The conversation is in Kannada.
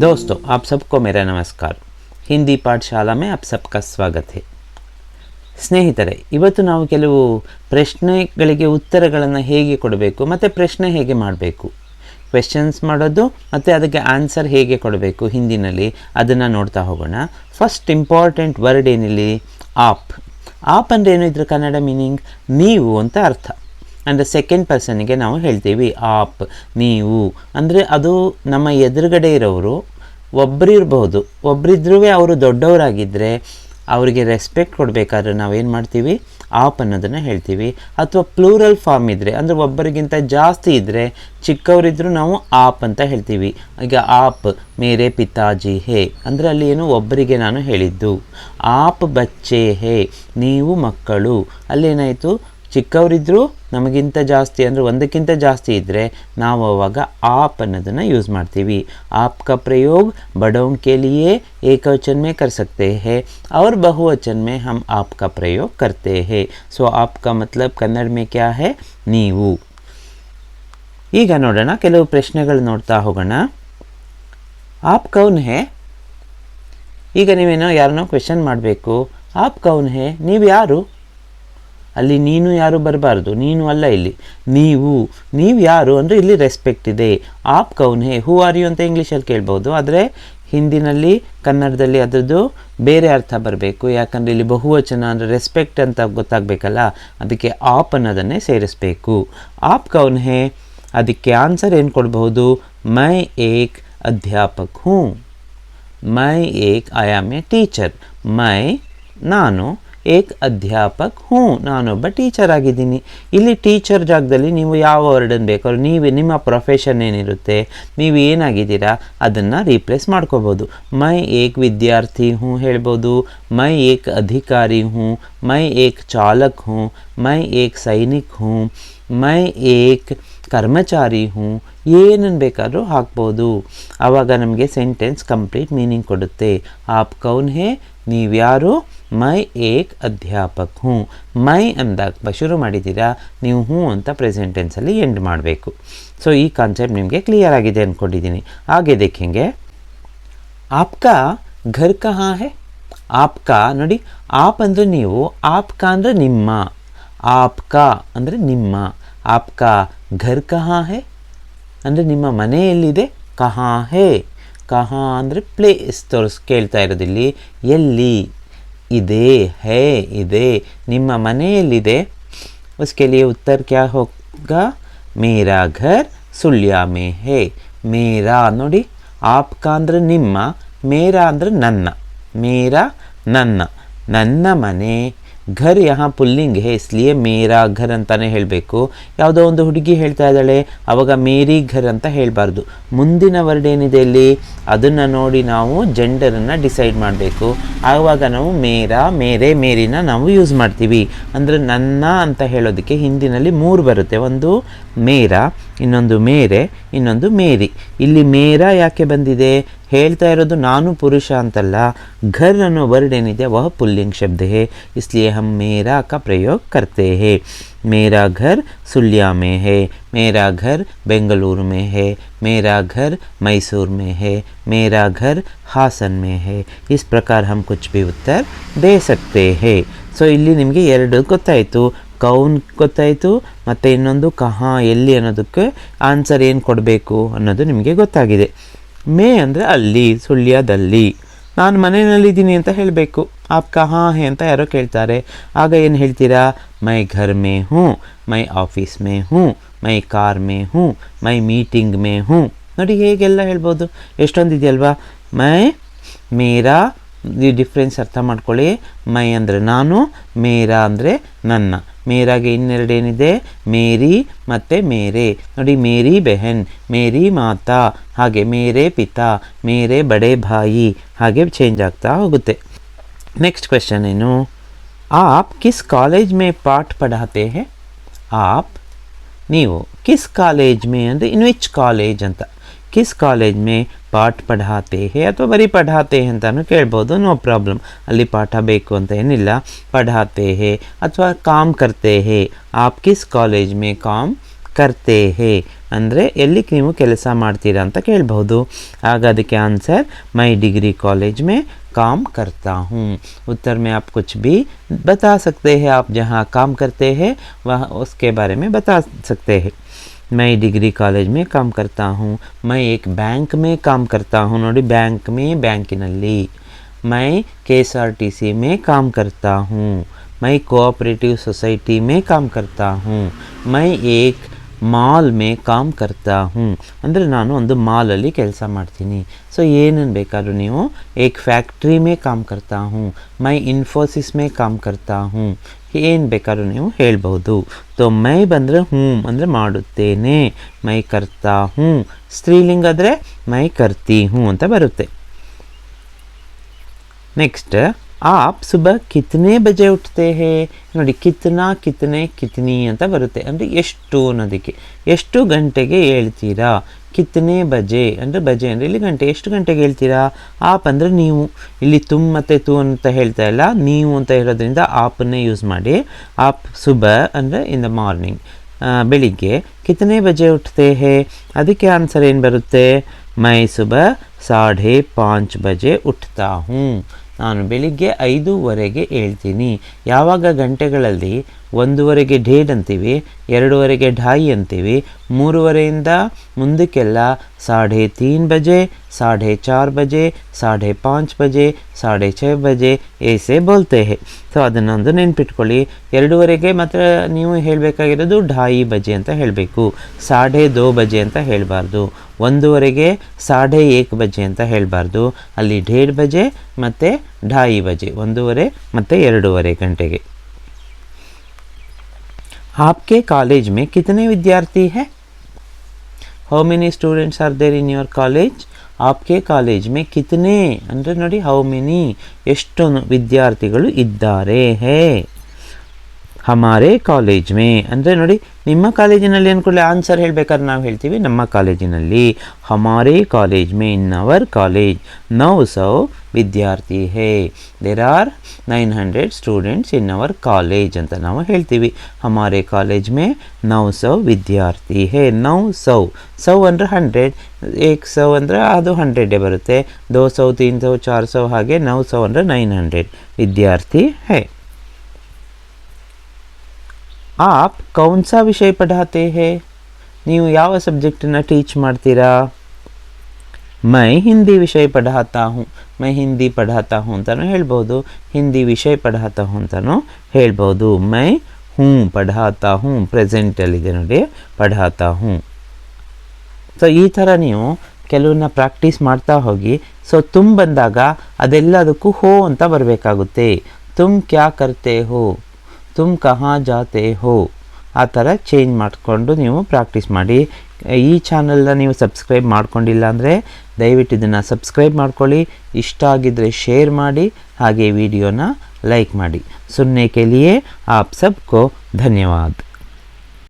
दोस्तों आप सबको मेरा नमस्कार ಹಿಂದಿ ಪಾಠಶಾಲಾ में आप सबका स्वागत है ಸ್ನೇಹಿತರೆ ಇವತ್ತು ನಾವು ಕೆಲವು ಪ್ರಶ್ನೆಗಳಿಗೆ ಉತ್ತರಗಳನ್ನು ಹೇಗೆ ಕೊಡಬೇಕು ಮತ್ತು ಪ್ರಶ್ನೆ ಹೇಗೆ ಮಾಡಬೇಕು ಕ್ವೆಶನ್ಸ್ ಮಾಡೋದು ಮತ್ತು ಅದಕ್ಕೆ ಆನ್ಸರ್ ಹೇಗೆ ಕೊಡಬೇಕು ಹಿಂದಿನಲ್ಲಿ ಅದನ್ನು ನೋಡ್ತಾ ಹೋಗೋಣ ಫಸ್ಟ್ ಇಂಪಾರ್ಟೆಂಟ್ ವರ್ಡ್ ಏನಿಲ್ಲಿ ಆಪ್ ಆಪ್ ಅಂದರೆ ಏನು ಇದ್ರ ಕನ್ನಡ ಮೀನಿಂಗ್ ನೀವು ಅಂತ ಅರ್ಥ ಅಂದರೆ ಸೆಕೆಂಡ್ ಪರ್ಸನಿಗೆ ನಾವು ಹೇಳ್ತೀವಿ ಆಪ್ ನೀವು ಅಂದರೆ ಅದು ನಮ್ಮ ಎದುರುಗಡೆ ಇರೋರು ಒಬ್ಬರಿರ್ಬೋದು ಒಬ್ಬರಿದ್ರೂ ಅವರು ದೊಡ್ಡವರಾಗಿದ್ದರೆ ಅವರಿಗೆ ರೆಸ್ಪೆಕ್ಟ್ ಕೊಡಬೇಕಾದ್ರೆ ನಾವೇನು ಮಾಡ್ತೀವಿ? ಆಪ್ ಅನ್ನೋದನ್ನು ಹೇಳ್ತೀವಿ. ಅಥವಾ ಪ್ಲೂರಲ್ ಫಾರ್ಮ್ ಇದ್ದರೆ ಅಂದರೆ ಒಬ್ಬರಿಗಿಂತ ಜಾಸ್ತಿ ಇದ್ದರೆ ಚಿಕ್ಕವರಿದ್ದರೂ ನಾವು ಆಪ್ ಅಂತ ಹೇಳ್ತೀವಿ. ಈಗ ಆಪ್, ಮೇರೆ ಪಿತಾಜಿ ಹೇ ಅಂದರೆ ಅಲ್ಲಿ ಏನು ಒಬ್ಬರಿಗೆ ನಾನು ಹೇಳಿದ್ದು. ಆಪ್ ಬಚ್ಚೆ ಹೇ, ನೀವು ಮಕ್ಕಳು. ಅಲ್ಲೇನಾಯಿತು? ಚಿಕ್ಕವರಿದ್ದರೂ ನಮಗಿಂತ ಜಾಸ್ತಿ ಅಂದರೆ ಒಂದಕ್ಕಿಂತ ಜಾಸ್ತಿ ಇದ್ದರೆ ನಾವು ಅವಾಗ ಆಪ್ ಅನ್ನೋದನ್ನು ಯೂಸ್ ಮಾಡ್ತೀವಿ आप का प्रयोग बड़ों के लिए एक वचन में कर सकते हैं और बहुवचन में हम आप का प्रयोग करते हैं सो आप का मतलब कन्नड़ में क्या है ನೀವು ಈಗ ನೋಡೋಣ ಕೆಲವು ಪ್ರಶ್ನೆಗಳು ನೋಡ್ತಾ ಹೋಗೋಣ ಆಪ್ ಕೌನ್ ಹೇ ಈಗ ನೀವೇನೋ ಯಾರನ್ನೋ ಕ್ವೆಶನ್ ಮಾಡಬೇಕು ಆಪ್ ಕೌನ್ ಹೇ ನೀವು ಯಾರು ಅಲ್ಲಿ ನೀನು ಯಾರು ಬರಬಾರ್ದು? ನೀನು ಅಲ್ಲ ಇಲ್ಲಿ. ನೀವು ನೀವು ಯಾರು ಅಂದರೆ ಇಲ್ಲಿ ರೆಸ್ಪೆಕ್ಟ್ ಇದೆ. ಆಪ್ ಕೌನ್ ಹೇ ಹೂ ಆರ್ ಯು ಅಂತ ಇಂಗ್ಲೀಷಲ್ಲಿ ಕೇಳ್ಬೋದು. ಆದರೆ ಹಿಂದಿನಲ್ಲಿ, ಕನ್ನಡದಲ್ಲಿ ಅದರದ್ದು ಬೇರೆ ಅರ್ಥ ಬರಬೇಕು. ಯಾಕಂದರೆ ಇಲ್ಲಿ ಬಹುವಚನ ಅಂದರೆ ರೆಸ್ಪೆಕ್ಟ್ ಅಂತ ಗೊತ್ತಾಗಬೇಕಲ್ಲ? ಅದಕ್ಕೆ ಆಪ್ ಅನ್ನೋದನ್ನೇ ಸೇರಿಸಬೇಕು. ಆಪ್ ಕೌನ್ ಹೇ ಅದಕ್ಕೆ ಆನ್ಸರ್ ಏನು ಕೊಡಬಹುದು? ಮೈ ಏಕ್ ಅಧ್ಯಾಪಕ್ ಹ್ಞೂ ಮೈ ಏಕ್ ಐ ಆಮ್ ಎ ಟೀಚರ್ ಮೈ, ನಾನು ಏಕ್ ಅಧ್ಯಾಪಕ್ ಹ್ಞೂ ನಾನೊಬ್ಬ ಟೀಚರ್ ಆಗಿದ್ದೀನಿ. ಇಲ್ಲಿ ಟೀಚರ್ ಜಾಗದಲ್ಲಿ ನೀವು ಯಾವ ವರ್ಡನ್ನು ಬೇಕಾದ್ರೂ, ನೀವು ನಿಮ್ಮ ಪ್ರೊಫೆಷನ್ ಏನಿರುತ್ತೆ, ನೀವು ಏನಾಗಿದ್ದೀರಾ, ಅದನ್ನು ರೀಪ್ಲೇಸ್ ಮಾಡ್ಕೋಬೋದು. ಮೈ ಏಕ್ ವಿದ್ಯಾರ್ಥಿ ಹ್ಞೂ ಹೇಳ್ಬೋದು, ಮೈ ಏಕ್ ಅಧಿಕಾರಿ ಹ್ಞೂ, ಮೈ ಏಕ್ ಚಾಲಕ್ ಹ್ಞೂ, ಮೈ ಏಕ್ ಸೈನಿಕ್ ಹ್ಞೂ, ಮೈ ಏಕ್ ಕರ್ಮಚಾರಿ ಹ್ಞೂ ಏನನ್ನು ಬೇಕಾದರೂ ಹಾಕ್ಬೋದು. ಆವಾಗ ನಮಗೆ ಸೆಂಟೆನ್ಸ್ ಕಂಪ್ಲೀಟ್ ಮೀನಿಂಗ್ ಕೊಡುತ್ತೆ. ಆಪ್ ಕೌನ್ ಹೇ ನೀವ್ಯಾರು? ಮೈ ಏಕ್ ಅಧ್ಯಾಪಕ್ ಹ್ಞೂ. ಮೈ ಅಂದಾಗ ಶುರು ಮಾಡಿದ್ದೀರಾ? ನೀವು ಹ್ಞೂ ಅಂತ ಪ್ರೆಸೆಂಟ್ ಟೆನ್ಸಲ್ಲಿ ಎಂಡ್ ಮಾಡಬೇಕು. ಸೊ ಈ ಕಾನ್ಸೆಪ್ಟ್ ನಿಮಗೆ ಕ್ಲಿಯರ್ ಆಗಿದೆ ಅಂದ್ಕೊಂಡಿದ್ದೀನಿ ಹಾಗೆ ದೇಖೆಂಗೆ ಆಪ್ಕಾ ಘರ್ ಕಹಾ ಹೇ? ಆಪ್ಕ, ನೋಡಿ, ಆಪ್ ಅಂದರೆ ನೀವು, ಆಪ್ಕಾ ಅಂದರೆ ನಿಮ್ಮ. ಆಪ್ಕ ಅಂದರೆ ನಿಮ್ಮ. ಆಪ್ಕಾ ಘರ್ ಕಹಾ ಹೇ? ಅಂದರೆ ನಿಮ್ಮ ಮನೆಯಲ್ಲಿದೆ, ಕಹಾ ಹೇ. ಕಹಾ ಅಂದರೆ ಪ್ಲೇಸ್ ತೋರಿಸ್ ಕೇಳ್ತಾ ಇರೋದಿಲ್ಲಿ ಎಲ್ಲಿ ಇದೆ ಹೇ ಇದೆ ನಿಮ್ಮ ಮನೆಯಲ್ಲಿದೆ उसके लिए उत्तर क्या होगा ಮೇರಾ ಘರ್ ಸುಳ್ಯ ಮೇ ಹೇ ಮೇರಾ ನೋಡಿ ಆಪ್ಕ ಅಂದರೆ ನಿಮ್ಮ ಮೇರಾ ಅಂದರೆ ನನ್ನ ಮೇರಾ ನನ್ನ ನನ್ನ ಮನೆ ಘರ್ ಯಹ ಪುಲ್ಲಿಂಗ್ ಹೇ, ಇಸ್ಲಿಯೇ ಮೇರಾ ಘರ್ ಅಂತಲೇ ಹೇಳಬೇಕು. ಯಾವುದೋ ಒಂದು ಹುಡುಗಿ ಹೇಳ್ತಾ ಇದ್ದಾಳೆ, ಅವಾಗ ಮೇರಿ ಘರ್ ಅಂತ ಹೇಳಬಾರ್ದು. ಮುಂದಿನ ವರ್ಡ್ ಏನಿದೆ ಇಲ್ಲಿ, ಅದನ್ನು ನೋಡಿ ನಾವು ಜೆಂಡರನ್ನು ಡಿಸೈಡ್ ಮಾಡಬೇಕು. ಆವಾಗ ನಾವು ಮೇರಾ, ಮೇರೆ, ಮೇರಿನ ನಾವು ಯೂಸ್ ಮಾಡ್ತೀವಿ. ಅಂದರೆ ನನ್ನ ಅಂತ ಹೇಳೋದಕ್ಕೆ ಹಿಂದಿನಲ್ಲಿ ಮೂರು ಬರುತ್ತೆ. ಒಂದು ಮೇರಾ ಇನ್ನೊಂದು ಮೇರೆ, ಇನ್ನೊಂದು ಮೇರಿ. ಇಲ್ಲಿ ಮೇರ ಯಾಕೆ ಬಂದಿದೆ? ಹೇಳ್ತಾ ಇರೋದು ನಾನು ಪುರುಷ ಅಂತಲ್ಲ, ಘರ್ ಅನ್ನೋ ವರ್ಡ್ ಏನಿದೆ, ವಹ ಪುಲ್ಲಿಂಗ್ ಶಬ್ದ ಹೇ ಇಸ್ಲಿ ಹಮ್ ಮೇರಾ ಕ ಪ್ರಯೋಗ ಕರ್ತೆ ಹೇ. ಮೇರಾ ಘರ್ ಸುಳ್ಯಾ ಮೇ ಹೇ, ಮೇರಾ ಘರ್ ಬೆಂಗಳೂರು ಮೇ ಹೇ, ಮೇರಾ ಘರ್ ಮೈಸೂರು ಮೇ ಹೇ, ಮೇರಾ ಘರ್ ಹಾಸನ್ ಮೇ ಹೇ. ಇಸ್ ಪ್ರಕಾರ ಹಮ್ ಕುಚ್ ಬಿ ಉತ್ತರ ದೇ ಸಕ್ತೆ ಹೇ. ಸೊ ಇಲ್ಲಿ ನಿಮಗೆ ಎರಡು ಗೊತ್ತಾಯಿತು ಕೌನ್ ಗೊತ್ತಾಯಿತು, ಮತ್ತು ಇನ್ನೊಂದು ಕಹ ಎಲ್ಲಿ ಅನ್ನೋದಕ್ಕೆ ಆನ್ಸರ್ ಏನು ಕೊಡಬೇಕು ಅನ್ನೋದು ನಿಮಗೆ ಗೊತ್ತಾಗಿದೆ. ಮೇ ಅಂದರೆ ಅಲ್ಲಿ, ಸುಳ್ಯದಲ್ಲಿ. ನಾನು ಮನೆಯಲ್ಲಿದ್ದೀನಿ ಅಂತ ಹೇಳಬೇಕು. ಆಪ್ ಕಹಾ ಹೇ ಅಂತ ಯಾರೋ ಕೇಳ್ತಾರೆ. ಆಗ ಏನು ಹೇಳ್ತೀರಾ? ಮೈ ಘರ್ ಮೇ ಹ್ಞೂ ಮೈ ಆಫೀಸ್ ಮೇ ಹ್ಞೂ ಮೈ ಕಾರ್ ಮೇ ಹ್ಞೂ ಮೈ ಮೀಟಿಂಗ್ ಮೇ ಹ್ಞೂ ನೋಡಿ ಹೇಗೆಲ್ಲ ಹೇಳ್ಬೋದು. ಎಷ್ಟೊಂದು ಇದೆಯಲ್ವಾ? ಮೈ, ಮೇರಾ, ಈ ಡಿಫ್ರೆನ್ಸ್ ಅರ್ಥ ಮಾಡ್ಕೊಳ್ಳಿ. ಮೈ ಅಂದರೆ ನಾನು, ಮೇರಾ ಅಂದರೆ ನನ್ನ. ಮೇರಾಗೆ ಇನ್ನೆರಡೇನಿದೆ ಮೇರಿ ಮತ್ತು ಮೇರೆ. ನೋಡಿ, ಮೇರಿ ಬೆಹನ್, ಮೇರಿ ಮಾತಾ, ಹಾಗೆ ಮೇರೆ ಪಿತಾ, ಮೇರೆ ಬಡೆ ಭಾಯಿ, ಹಾಗೆ ಚೇಂಜ್ ಆಗ್ತಾ ಹೋಗುತ್ತೆ. ನೆಕ್ಸ್ಟ್ ಕ್ವೆಶನ್ ಏನು? ಆಪ್ ಕಿಸ್ ಕಾಲೇಜ್ ಮೇ ಪಾಠ ಪಡಾತೆ ಹೇ? ಆಪ್, ನೀವು ಕಿಸ್ ಕಾಲೇಜ್ ಮೇ ಅಂದರೆ ಇನ್ ವಿಚ್ ಕಾಲೇಜ್ ಅಂತ. किस ಕಾಲೇಜ್ में ಪಾಠ ಪढ़ಾತೆ ಹೇ ಅಥವಾ ಬರೀ ಪಢಾತೆ ಅಂತಲೂ ಕೇಳ್ಬೋದು ನೋ ಪ್ರಾಬ್ಲಮ್ ಅಲ್ಲಿ ಪಾಠ ಬೇಕು ಅಂತ ಏನಿಲ್ಲ ಪಢಾತೆ ಹೇ ಅಥವಾ ಕಾಮ್ ಕರ್ತೆ ಹೇ ಆಪ್ ಕಿಸ್ ಕಾಲೇಜ್ ಮೇ ಕಾಮ್ ಕರ್ತೆ ಹೇ ಅಂದರೆ ಎಲ್ಲಿ ನೀವು ಕೆಲಸ ಮಾಡ್ತೀರಾ ಅಂತ ಕೇಳ್ಬೋದು ಆಗ ಅದಕ್ಕೆ ಆನ್ಸರ್ ಮೈ ಡಿಗ್ರಿ ಕಾಲೇಜ್ ಮೇ काम करता हूँ उत्तर में आप कुछ भी बता सकते हैं आप जहाँ काम करते हैं वह उसके बारे में बता सकते हैं मैं डिग्री कॉलेज में काम करता हूँ मैं एक बैंक में काम करता हूँ ನೋಡಿ ಬ್ಯಾಂಕ್ में ಬ್ಯಾಂಕಿನಲ್ಲಿ मैं के एस आर टी सी में काम करता हूँ मैं कोऑपरेटिव सोसाइटी में काम करता हूँ मैं एक ಮಾಲ್ ಮೇ ಕಾಮ್ ಕರ್ತಾ ಹೂँ ಅಂದರೆ ನಾನು ಒಂದು ಮಾಲಲ್ಲಿ ಕೆಲಸ ಮಾಡ್ತೀನಿ ಸೊ ಏನನ್ನು ಬೇಕಾದ್ರೂ ನೀವು ಏಕ್ ಫ್ಯಾಕ್ಟ್ರಿ ಮೇ ಕಾಮ್ ಕರ್ತಾ ಹೂँ ಮೈ ಇನ್ಫೋಸಿಸ್ ಮೇ ಕಾಮ್ ಕರ್ತಾ ಹೂँ ಏನು ಬೇಕಾದ್ರೂ ನೀವು ಹೇಳ್ಬೋದು ತೊ ಮೈ ಬಂದರೆ ಹ್ಞೂ, ಅಂದರೆ ಮಾಡುತ್ತೇನೆ. ಮೈ ಕರ್ತಾ ಹ್ಞೂ, ಸ್ತ್ರೀಲಿಂಗ ಆದರೆ ಮೈ ಕರ್ತಿ ಹ್ಞೂ ಅಂತ ಬರುತ್ತೆ. ನೆಕ್ಸ್ಟ್ ಆಪ್ ಸುಬಹ ಕಿತನೆ ಬಜೆ ಉಟ್ತೆ ಹೇ. ನೋಡಿ, ಕಿತ್ನಾ, ಕಿತ್ನೆ, ಕಿತ್ನಿ ಅಂತ ಬರುತ್ತೆ. ಅಂದರೆ ಎಷ್ಟು ಅನ್ನೋದಕ್ಕೆ. ಎಷ್ಟು ಗಂಟೆಗೆ ಹೇಳ್ತೀರಾ? ಕಿತ್ತನೆ ಬಜೆ ಅಂದರೆ ಬಜೆ ಅಂದರೆ ಇಲ್ಲಿ ಗಂಟೆ, ಎಷ್ಟು ಗಂಟೆಗೆ ಹೇಳ್ತೀರಾ? ಆಪ್ ಅಂದರೆ ನೀವು. ಇಲ್ಲಿ ತುಮ್ ಮತ್ತು ತು ಅಂತ ಹೇಳ್ತಾ ಇಲ್ಲ. ನೀವು ಅಂತ ಹೇಳೋದ್ರಿಂದ ಆಪನ್ನೇ ಯೂಸ್ ಮಾಡಿ. ಆಪ್ ಸುಬ ಅಂದರೆ ಇನ್ ದ ಮಾರ್ನಿಂಗ್ ಬೆಳಿಗ್ಗೆ. ಕಿತ್ತನೆ ಬಜೆ ಉಠ್ತೆ ಹೇ? ಅದಕ್ಕೆ ಆನ್ಸರ್ ಏನು ಬರುತ್ತೆ? ಮೈ ಸುಬ ಸಾಢೆ ಪಾಂಚ್ ಬಜೆ ಉಠ್ತಾ ಹ್ಞೂ. ನಾನು ಬೆಳಿಗ್ಗೆ ಐದೂವರೆಗೆ ಹೇಳ್ತೀನಿ. ಯಾವಾಗ ಗಂಟೆಗಳಲ್ಲಿ ಒಂದೂವರೆಗೆ ಢೇಡ್ ಅಂತೀವಿ, ಎರಡೂವರೆಗೆ ಢಾಯಿ ಅಂತೀವಿ, ಮೂರುವರೆಯಿಂದ ಮುಂದಕ್ಕೆಲ್ಲ ಸಾಢೆ ತೀನ್ ಬಜೆ ಸಾಢೆ ಚಾರ್ ಬಜೆ ಸಾಢೆ ಪಾಂಚ್ ಬಜೆ ಸಾಢೆ ಛ ಬಜೆ, ಏಸೆ ಬೋಲ್ತೆ ಹೇ. ಸೊ, ಅದನ್ನೊಂದು ನೆನ್ಪಿಟ್ಕೊಳ್ಳಿ. ಎರಡೂವರೆಗೆ ಮಾತ್ರ ನೀವು ಹೇಳಬೇಕಾಗಿರೋದು ಢಾಯಿ ಬಜೆ ಅಂತ ಹೇಳಬೇಕು. ಸಾಢೆ ದೋ ಬಜೆ ಅಂತ ಹೇಳಬಾರ್ದು. ಒಂದೂವರೆಗೆ ಸಾಢೆ ಏಕ್ ಬಜೆ ಅಂತ ಹೇಳಬಾರ್ದು. ಅಲ್ಲಿ ಢೇಡ್ ಬಜೆ ಮತ್ತು ಢಾಯಿ ಬಜೆ, ಒಂದೂವರೆ ಮತ್ತು ಎರಡೂವರೆ ಗಂಟೆಗೆ. आपके कॉलेज में कितने विद्यार्थी हैं how many students are there in your college आपके ಕಾಲೇಜ್ ಮೇ ಕಿತನೆ ಅಂದರೆ ನೋಡಿ ಹೌ ಮೆನಿ ಎಷ್ಟು ವಿದ್ಯಾರ್ಥಿಗಳು ಇದ್ದಾರೆ ಹೇ ಹಮಾರೆ ಕಾಲೇಜ್ ಮೇ. ಅಂದರೆ ನೋಡಿ, ನಿಮ್ಮ ಕಾಲೇಜಿನಲ್ಲಿ ಅಂದ್ಕೊಳ್ಳಿ ಆನ್ಸರ್ ಹೇಳಬೇಕಾದ್ರೆ ನಾವು ಹೇಳ್ತೀವಿ, ನಮ್ಮ ಕಾಲೇಜಿನಲ್ಲಿ ಹಮಾರೆ ಕಾಲೇಜ್ ಮೇ ಇನ್ ಅವರ್ ಕಾಲೇಜ್ ನೌ ಸೌ ವಿದ್ಯಾರ್ಥಿ ಹೇ. There are nine hundred students in our college ಅಂತ ನಾವು ಹೇಳ್ತೀವಿ. ಹಮಾರೆ ಕಾಲೇಜ್ ಮೇ ನೌ ಸೌ ವಿದ್ಯಾರ್ಥಿ ಹೇ. ನೌ ಸೌ ಸೌ ಅಂದರೆ ಹಂಡ್ರೆಡ್ ಏಕ್ ಸೌ ಅಂದರೆ ಅದು ಹಂಡ್ರೆಡೇ ಬರುತ್ತೆ. ದೋ ಸೌ, ತೀನ್ ಸೌ, ಚಾರ್ ಸೌ ಹಾಗೆ ನೌ ಸೌ ಅಂದರೆ ನೈನ್ ಹಂಡ್ರೆಡ್ ವಿದ್ಯಾರ್ಥಿ ಹೇ. आप कौन सा विषय पढ़ाते हैं ನೀವು ಯಾವ ಸಬ್ಜೆಕ್ಟನ್ನು ಟೀಚ್ ಮಾಡ್ತೀರಾ ಮೈ ಹಿಂದಿ ವಿಷಯ ಪಢಾತಾ ಹೂँ ಮೈ ಹಿಂದಿ ಪಢಾತಾ ಹೂँ ಅಂತಲೂ ಹೇಳ್ಬೋದು ಹಿಂದಿ ವಿಷಯ ಪಢಾತಾ ಹೂँ ಅಂತಲೂ ಹೇಳ್ಬೋದು ಮೈ ಹೂँ ಪಢಾತಾ ಹೂँ ಪ್ರೆಸೆಂಟಲ್ಲಿದೆ ನೋಡಿ ಪಢಾತಾ ಹೂँ ಸೊ ಈ ಥರ ನೀವು ಕೆಲವನ್ನ ಪ್ರಾಕ್ಟೀಸ್ ಮಾಡ್ತಾ ಹೋಗಿ ಸೊ ತುಮ್ ಬಂದಾಗ ಅದೆಲ್ಲದಕ್ಕೂ ಹೋ ಅಂತ ಬರಬೇಕಾಗುತ್ತೆ ತುಮ್ ಕ್ಯಾ ಕರ್ತೆ ಹೋ ತುಮ್ ಕಹಾ ಜಾತೆ ಹೋ ಆ ಥರ ಚೇಂಜ್ ಮಾಡಿಕೊಂಡು ನೀವು ಪ್ರಾಕ್ಟೀಸ್ ಮಾಡಿ. ಈ ಚಾನಲ್ನ ನೀವು ಸಬ್ಸ್ಕ್ರೈಬ್ ಮಾಡ್ಕೊಂಡಿಲ್ಲ ಅಂದರೆ ದಯವಿಟ್ಟು ಇದನ್ನು ಸಬ್ಸ್ಕ್ರೈಬ್ ಮಾಡ್ಕೊಳ್ಳಿ. ಇಷ್ಟ ಆಗಿದ್ದರೆ ಶೇರ್ ಮಾಡಿ, ಹಾಗೆ ವಿಡಿಯೋನ ಲೈಕ್ ಮಾಡಿ. ಸುನ್ನೆ ಕೇಳಿಯೇ ಲಿಯೆ ಆಪ್ ಸಬ್ಕೋ ಧನ್ಯವಾದ.